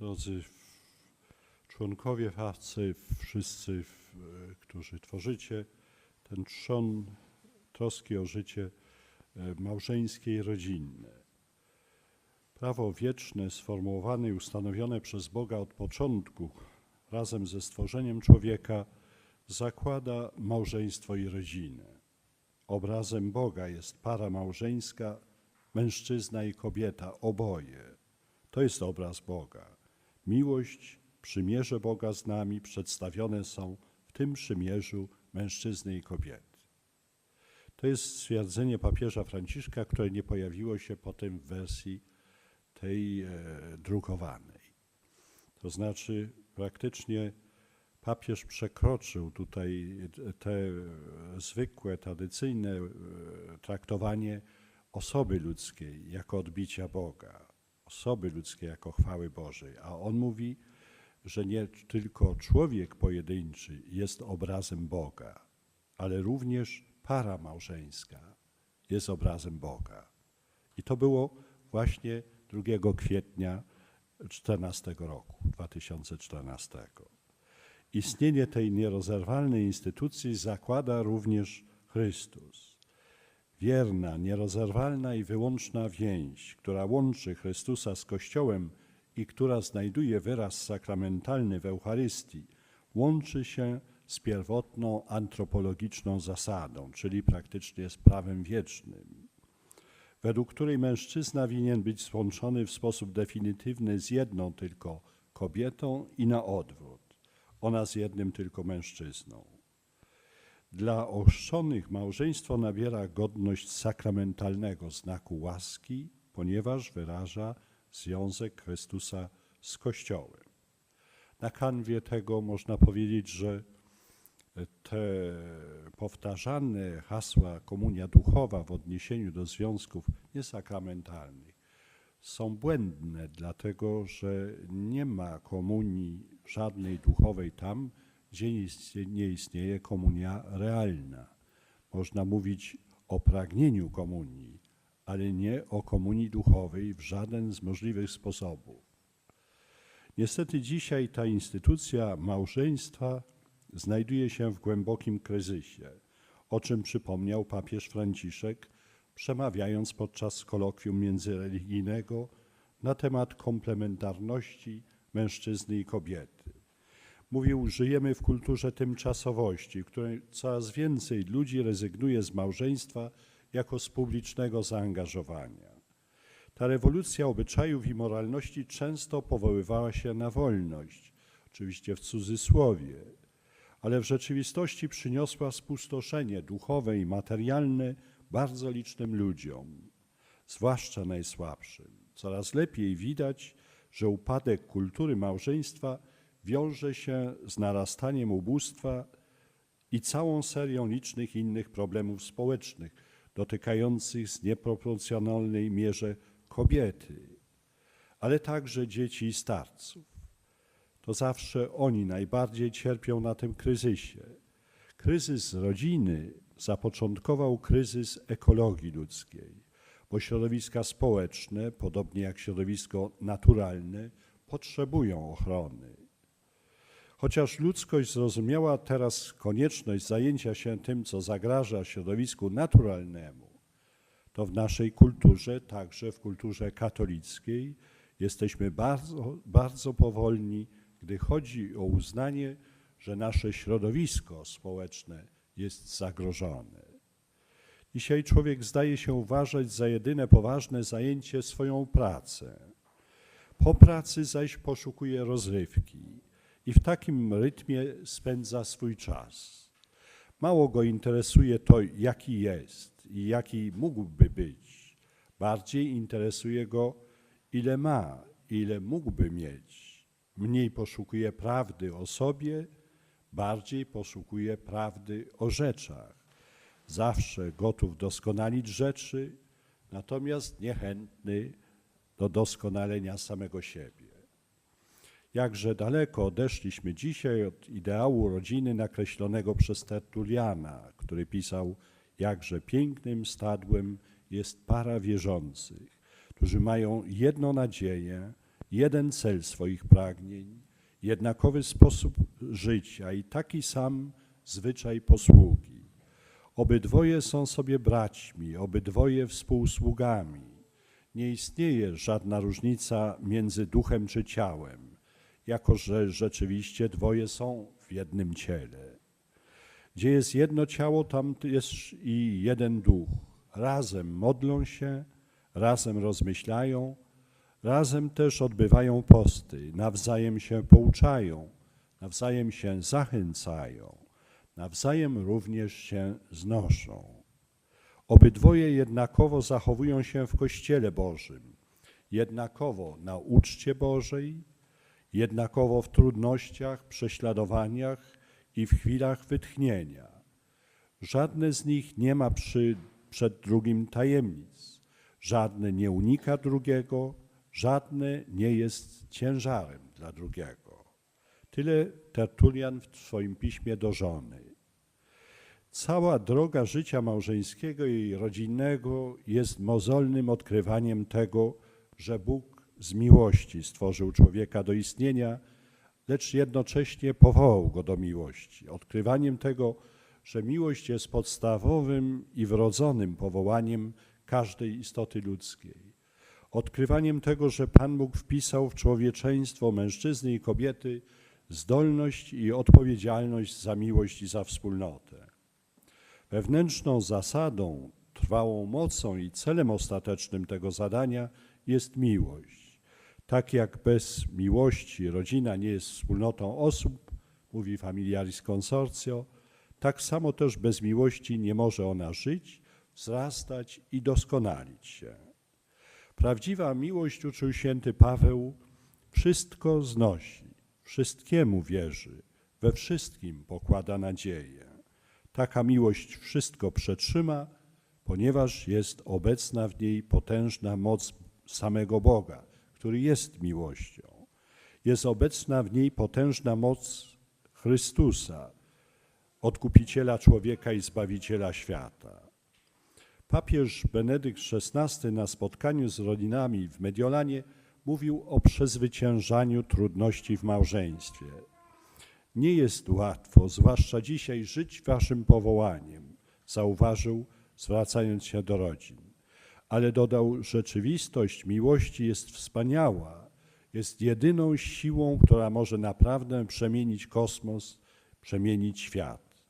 drodzy członkowie FAWCY, wszyscy, którzy tworzycie ten trzon troski o życie e, małżeńskie i rodzinne. Prawo wieczne sformułowane i ustanowione przez Boga od początku razem ze stworzeniem człowieka zakłada małżeństwo i rodzinę. Obrazem Boga jest para małżeńska, mężczyzna i kobieta, oboje. To jest obraz Boga. Miłość, przymierze Boga z nami przedstawione są w tym przymierzu mężczyzny i kobiety. To jest stwierdzenie papieża Franciszka, które nie pojawiło się potem w wersji tej e, drukowanej. To znaczy praktycznie papież przekroczył tutaj te zwykłe, tradycyjne e, traktowanie osoby ludzkiej jako odbicia Boga, osoby ludzkiej jako chwały Bożej, a on mówi, że nie tylko człowiek pojedynczy jest obrazem Boga, ale również para małżeńska jest obrazem Boga. I to było właśnie 2 kwietnia 14 roku, 2014. Istnienie tej nierozerwalnej instytucji zakłada również Chrystus. Wierna, nierozerwalna i wyłączna więź, która łączy Chrystusa z Kościołem i która znajduje wyraz sakramentalny w Eucharystii, łączy się z pierwotną antropologiczną zasadą, czyli praktycznie z prawem wiecznym, według której mężczyzna winien być złączony w sposób definitywny z jedną tylko kobietą i na odwrót, ona z jednym tylko mężczyzną. Dla oszczonych małżeństwo nabiera godność sakramentalnego znaku łaski, ponieważ wyraża związek Chrystusa z Kościołem. Na kanwie tego można powiedzieć, że te powtarzane hasła komunia duchowa w odniesieniu do związków niesakramentalnych są błędne, dlatego że nie ma komunii żadnej duchowej tam, gdzie nie istnieje komunia realna. Można mówić o pragnieniu komunii, ale nie o komunii duchowej w żaden z możliwych sposobów. Niestety dzisiaj ta instytucja małżeństwa znajduje się w głębokim kryzysie, o czym przypomniał papież Franciszek, przemawiając podczas kolokwium międzyreligijnego na temat komplementarności mężczyzny i kobiety. Mówił, żyjemy w kulturze tymczasowości, w której coraz więcej ludzi rezygnuje z małżeństwa jako z publicznego zaangażowania. Ta rewolucja obyczajów i moralności często powoływała się na wolność, oczywiście w cudzysłowie, ale w rzeczywistości przyniosła spustoszenie duchowe i materialne bardzo licznym ludziom, zwłaszcza najsłabszym. Coraz lepiej widać, że upadek kultury małżeństwa wiąże się z narastaniem ubóstwa i całą serią licznych innych problemów społecznych dotykających w nieproporcjonalnej mierze kobiety, ale także dzieci i starców to zawsze oni najbardziej cierpią na tym kryzysie. Kryzys rodziny zapoczątkował kryzys ekologii ludzkiej, bo środowiska społeczne, podobnie jak środowisko naturalne, potrzebują ochrony. Chociaż ludzkość zrozumiała teraz konieczność zajęcia się tym, co zagraża środowisku naturalnemu, to w naszej kulturze, także w kulturze katolickiej, jesteśmy bardzo, bardzo powolni gdy chodzi o uznanie, że nasze środowisko społeczne jest zagrożone. Dzisiaj człowiek zdaje się uważać za jedyne poważne zajęcie swoją pracę. Po pracy zaś poszukuje rozrywki i w takim rytmie spędza swój czas. Mało go interesuje to, jaki jest i jaki mógłby być. Bardziej interesuje go, ile ma, ile mógłby mieć mniej poszukuje prawdy o sobie, bardziej poszukuje prawdy o rzeczach. Zawsze gotów doskonalić rzeczy, natomiast niechętny do doskonalenia samego siebie. Jakże daleko odeszliśmy dzisiaj od ideału rodziny nakreślonego przez Tertuliana, który pisał, jakże pięknym stadłem jest para wierzących, którzy mają jedną nadzieję, jeden cel swoich pragnień, jednakowy sposób życia i taki sam zwyczaj posługi. Obydwoje są sobie braćmi, obydwoje współsługami. Nie istnieje żadna różnica między duchem czy ciałem, jako że rzeczywiście dwoje są w jednym ciele. Gdzie jest jedno ciało, tam jest i jeden duch. Razem modlą się, razem rozmyślają, razem też odbywają posty, nawzajem się pouczają, nawzajem się zachęcają, nawzajem również się znoszą. Obydwoje jednakowo zachowują się w Kościele Bożym, jednakowo na uczcie Bożej, jednakowo w trudnościach, prześladowaniach i w chwilach wytchnienia. Żadne z nich nie ma przy, przed drugim tajemnic, żadne nie unika drugiego, żadne nie jest ciężarem dla drugiego. Tyle Tertulian w swoim piśmie do żony. Cała droga życia małżeńskiego i rodzinnego jest mozolnym odkrywaniem tego, że Bóg z miłości stworzył człowieka do istnienia, lecz jednocześnie powołał go do miłości. Odkrywaniem tego, że miłość jest podstawowym i wrodzonym powołaniem każdej istoty ludzkiej. Odkrywaniem tego, że Pan Bóg wpisał w człowieczeństwo mężczyzny i kobiety zdolność i odpowiedzialność za miłość i za wspólnotę. Wewnętrzną zasadą, trwałą mocą i celem ostatecznym tego zadania jest miłość. Tak jak bez miłości rodzina nie jest wspólnotą osób, mówi Familiaris Consortio, tak samo też bez miłości nie może ona żyć, wzrastać i doskonalić się. Prawdziwa miłość, uczył święty Paweł, wszystko znosi, wszystkiemu wierzy, we wszystkim pokłada nadzieję. Taka miłość wszystko przetrzyma, ponieważ jest obecna w niej potężna moc samego Boga, który jest miłością. Jest obecna w niej potężna moc Chrystusa, odkupiciela człowieka i zbawiciela świata. Papież Benedykt XVI na spotkaniu z rodzinami w Mediolanie mówił o przezwyciężaniu trudności w małżeństwie. Nie jest łatwo, zwłaszcza dzisiaj, żyć waszym powołaniem, zauważył, zwracając się do rodzin. Ale dodał, rzeczywistość miłości jest wspaniała, jest jedyną siłą, która może naprawdę przemienić kosmos, przemienić świat.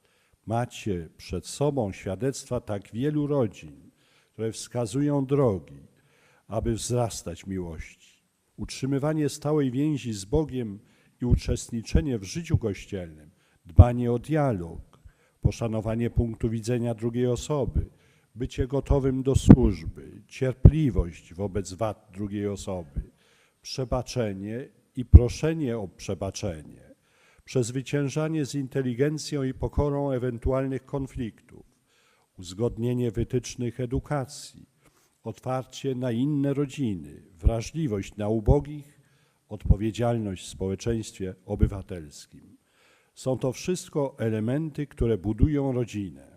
Macie przed sobą świadectwa tak wielu rodzin, które wskazują drogi, aby wzrastać miłości. Utrzymywanie stałej więzi z Bogiem i uczestniczenie w życiu kościelnym, dbanie o dialog, poszanowanie punktu widzenia drugiej osoby, bycie gotowym do służby, cierpliwość wobec wad drugiej osoby, przebaczenie i proszenie o przebaczenie, przezwyciężanie z inteligencją i pokorą ewentualnych konfliktów, uzgodnienie wytycznych edukacji, otwarcie na inne rodziny, wrażliwość na ubogich, odpowiedzialność w społeczeństwie obywatelskim. Są to wszystko elementy, które budują rodzinę.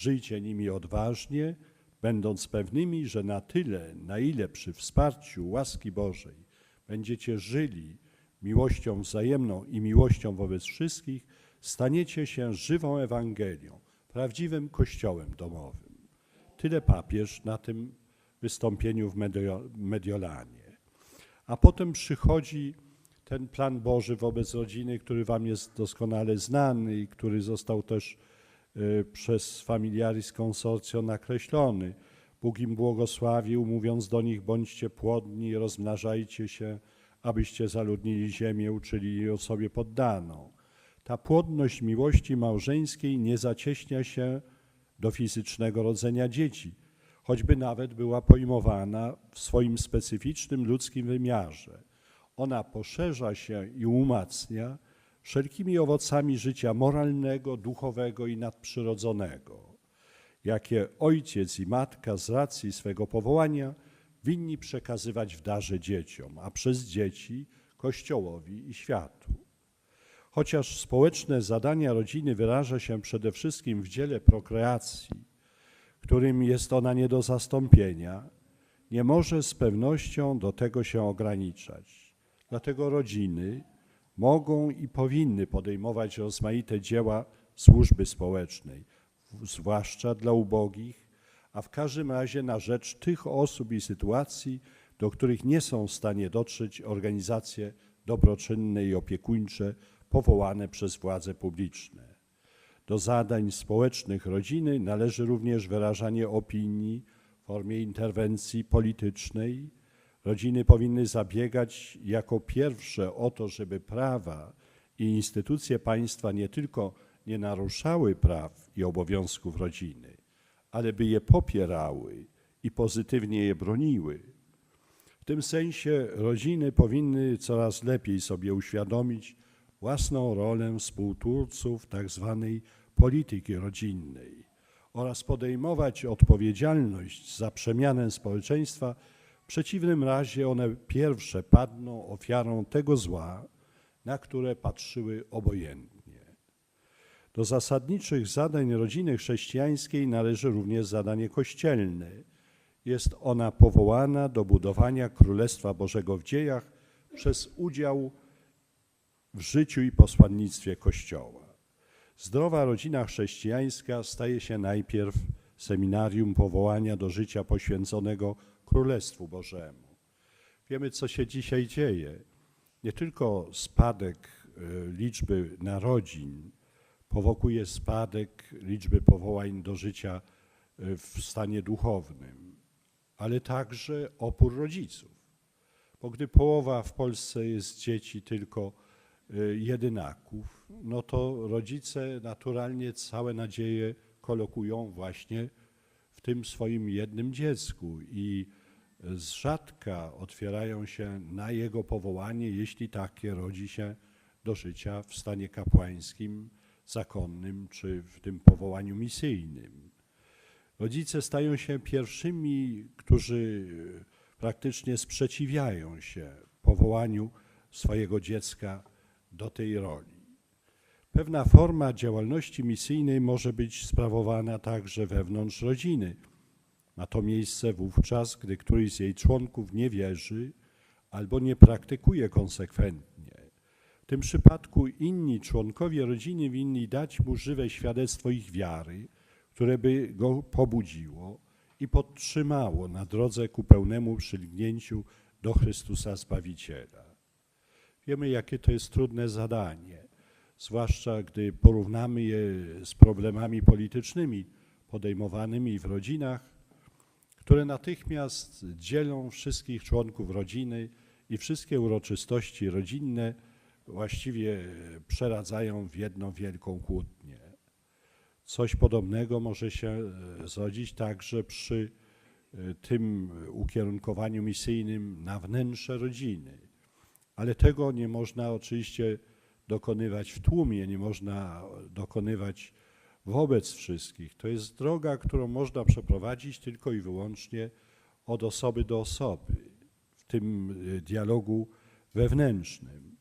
Żyjcie nimi odważnie, będąc pewnymi, że na tyle, na ile przy wsparciu łaski Bożej będziecie żyli miłością wzajemną i miłością wobec wszystkich, staniecie się żywą Ewangelią, prawdziwym Kościołem domowym. Tyle papież na tym wystąpieniu w Mediolanie. A potem przychodzi ten plan Boży wobec rodziny, który Wam jest doskonale znany i który został też przez Familiaris Consortio nakreślony. Bóg im błogosławił, mówiąc do nich: bądźcie płodni, rozmnażajcie się, abyście zaludnili ziemię, uczyli ją sobie poddaną. Ta płodność miłości małżeńskiej nie zacieśnia się do fizycznego rodzenia dzieci, choćby nawet była pojmowana w swoim specyficznym ludzkim wymiarze. Ona poszerza się i umacnia wszelkimi owocami życia moralnego, duchowego i nadprzyrodzonego, jakie ojciec i matka z racji swego powołania winni przekazywać w darze dzieciom, a przez dzieci Kościołowi i światu. Chociaż społeczne zadania rodziny wyraża się przede wszystkim w dziele prokreacji, którym jest ona nie do zastąpienia, nie może z pewnością do tego się ograniczać. Dlatego rodziny mogą i powinny podejmować rozmaite dzieła służby społecznej, zwłaszcza dla ubogich, a w każdym razie na rzecz tych osób i sytuacji, do których nie są w stanie dotrzeć organizacje dobroczynne i opiekuńcze powołane przez władze publiczne. Do zadań społecznych rodziny należy również wyrażanie opinii w formie interwencji politycznej. Rodziny powinny zabiegać jako pierwsze o to, żeby prawa i instytucje państwa nie tylko nie naruszały praw i obowiązków rodziny, ale by je popierały i pozytywnie je broniły. W tym sensie rodziny powinny coraz lepiej sobie uświadomić własną rolę współtwórców tzw. polityki rodzinnej oraz podejmować odpowiedzialność za przemianę społeczeństwa. Przeciwnym razie one pierwsze padną ofiarą tego zła, na które patrzyły obojętnie. Do zasadniczych zadań rodziny chrześcijańskiej należy również zadanie kościelne. Jest ona powołana do budowania Królestwa Bożego w dziejach przez udział w życiu i posłannictwie Kościoła. Zdrowa rodzina chrześcijańska staje się najpierw seminarium powołania do życia poświęconego Królestwu Bożemu. Wiemy, co się dzisiaj dzieje. Nie tylko spadek e, liczby narodzin powokuje spadek liczby powołań do życia e, w stanie duchownym, ale także opór rodziców. Bo gdy połowa w Polsce jest dzieci tylko e, jedynaków, no to rodzice naturalnie całe nadzieje kolokują właśnie w tym swoim jednym dziecku i z rzadka otwierają się na jego powołanie, jeśli takie rodzi się do życia w stanie kapłańskim, zakonnym czy w tym powołaniu misyjnym. Rodzice stają się pierwszymi, którzy praktycznie sprzeciwiają się powołaniu swojego dziecka do tej roli. Pewna forma działalności misyjnej może być sprawowana także wewnątrz rodziny. Ma to miejsce wówczas, gdy któryś z jej członków nie wierzy albo nie praktykuje konsekwentnie. W tym przypadku inni członkowie rodziny winni dać mu żywe świadectwo ich wiary, które by go pobudziło i podtrzymało na drodze ku pełnemu przylgnięciu do Chrystusa Zbawiciela. Wiemy, jakie to jest trudne zadanie, zwłaszcza gdy porównamy je z problemami politycznymi podejmowanymi w rodzinach, które natychmiast dzielą wszystkich członków rodziny i wszystkie uroczystości rodzinne właściwie przeradzają w jedną wielką kłótnię. Coś podobnego może się e, zrodzić także przy e, tym ukierunkowaniu misyjnym na wnętrze rodziny. Ale tego nie można oczywiście dokonywać w tłumie, nie można dokonywać wobec wszystkich. To jest droga, którą można przeprowadzić tylko i wyłącznie od osoby do osoby, w tym y, dialogu wewnętrznym.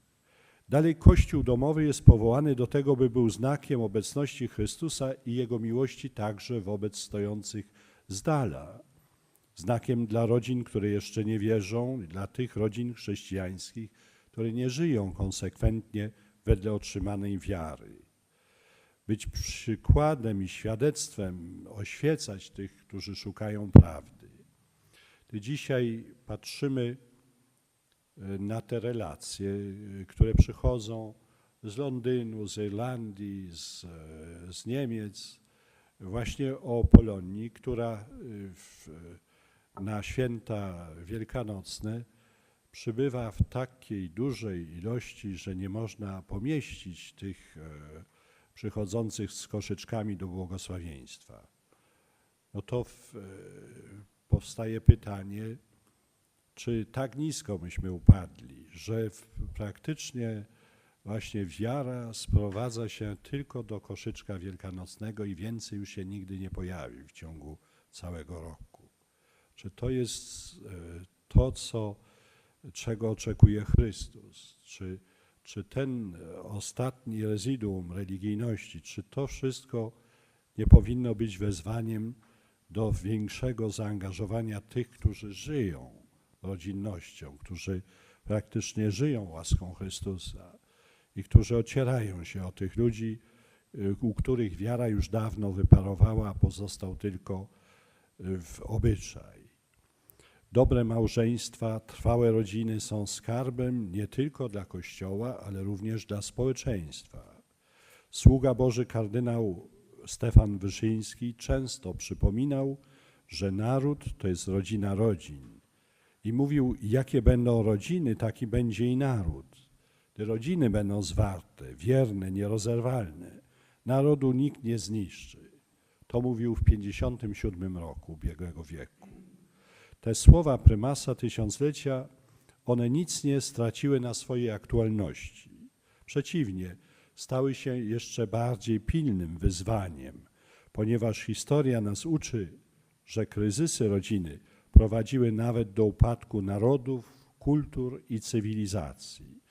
Dalej Kościół domowy jest powołany do tego, by był znakiem obecności Chrystusa i Jego miłości także wobec stojących z dala. Znakiem dla rodzin, które jeszcze nie wierzą, dla tych rodzin chrześcijańskich, które nie żyją konsekwentnie wedle otrzymanej wiary. Być przykładem i świadectwem, oświecać tych, którzy szukają prawdy. Gdy dzisiaj patrzymy e, na te relacje, e, które przychodzą z Londynu, z Irlandii, z, e, z Niemiec, właśnie o Polonii, która w, na święta wielkanocne przybywa w takiej dużej ilości, że nie można pomieścić tych przychodzących z koszyczkami do błogosławieństwa. No to w, e, powstaje pytanie, czy tak nisko myśmy upadli, że w, praktycznie właśnie wiara sprowadza się tylko do koszyczka wielkanocnego i więcej już się nigdy nie pojawi w ciągu całego roku. Czy to jest e, to, co, czego oczekuje Chrystus? Czy, czy ten ostatni rezyduum religijności, czy to wszystko nie powinno być wezwaniem do większego zaangażowania tych, którzy żyją rodzinnością, którzy praktycznie żyją łaską Chrystusa i którzy ocierają się o tych ludzi, y, u których wiara już dawno wyparowała, a pozostał tylko y, w obyczaj. Dobre małżeństwa, trwałe rodziny są skarbem nie tylko dla Kościoła, ale również dla społeczeństwa. Sługa Boży kardynał Stefan Wyszyński często przypominał, że naród to jest rodzina rodzin. I mówił, jakie będą rodziny, taki będzie i naród. Te rodziny będą zwarte, wierne, nierozerwalne. Narodu nikt nie zniszczy. To mówił w 57 roku ubiegłego wieku. Te słowa prymasa tysiąclecia, one nic nie straciły na swojej aktualności. Przeciwnie, stały się jeszcze bardziej pilnym wyzwaniem, ponieważ historia nas uczy, że kryzysy rodziny prowadziły nawet do upadku narodów, kultur i cywilizacji.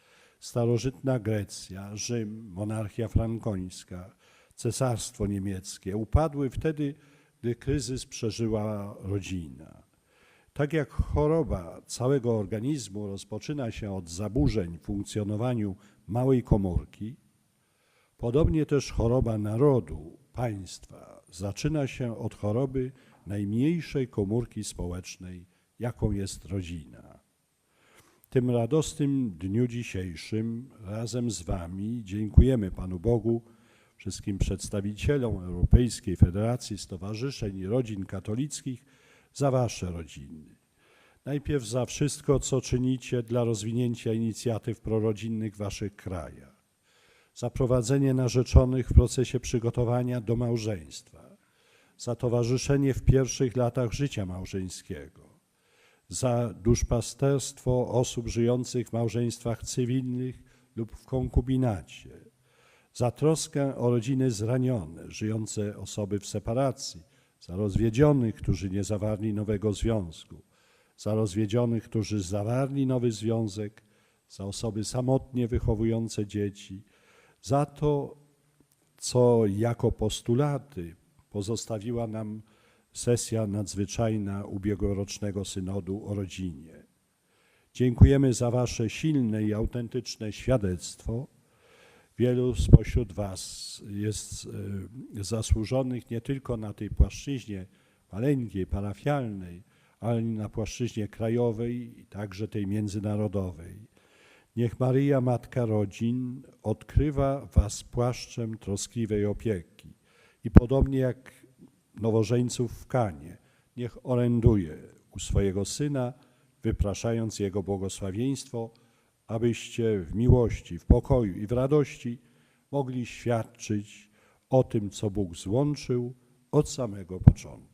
Starożytna Grecja, Rzym, monarchia frankońska, cesarstwo niemieckie upadły wtedy, gdy kryzys przeżyła rodzina. Tak jak choroba całego organizmu rozpoczyna się od zaburzeń w funkcjonowaniu małej komórki, podobnie też choroba narodu, państwa zaczyna się od choroby najmniejszej komórki społecznej, jaką jest rodzina. Tym radosnym dniu dzisiejszym razem z Wami dziękujemy Panu Bogu, wszystkim przedstawicielom Europejskiej Federacji Stowarzyszeń i Rodzin Katolickich za Wasze rodziny. Najpierw za wszystko, co czynicie dla rozwinięcia inicjatyw prorodzinnych w Waszych krajach, za prowadzenie narzeczonych w procesie przygotowania do małżeństwa, za towarzyszenie w pierwszych latach życia małżeńskiego, za duszpasterstwo osób żyjących w małżeństwach cywilnych lub w konkubinacie, za troskę o rodziny zranione, żyjące osoby w separacji, za rozwiedzionych, którzy nie zawarli nowego związku, za rozwiedzionych, którzy zawarli nowy związek, za osoby samotnie wychowujące dzieci, za to, co jako postulaty pozostawiła nam sesja nadzwyczajna ubiegłorocznego synodu o rodzinie. Dziękujemy za Wasze silne i autentyczne świadectwo. Wielu spośród Was jest e, zasłużonych nie tylko na tej płaszczyźnie maleńkiej, parafialnej, ale na płaszczyźnie krajowej i także tej międzynarodowej. Niech Maryja, Matka Rodzin, odkrywa Was płaszczem troskliwej opieki i podobnie jak nowożeńców w Kanie, niech oręduje u swojego Syna, wypraszając Jego błogosławieństwo, abyście w miłości, w pokoju i w radości mogli świadczyć o tym, co Bóg złączył od samego początku.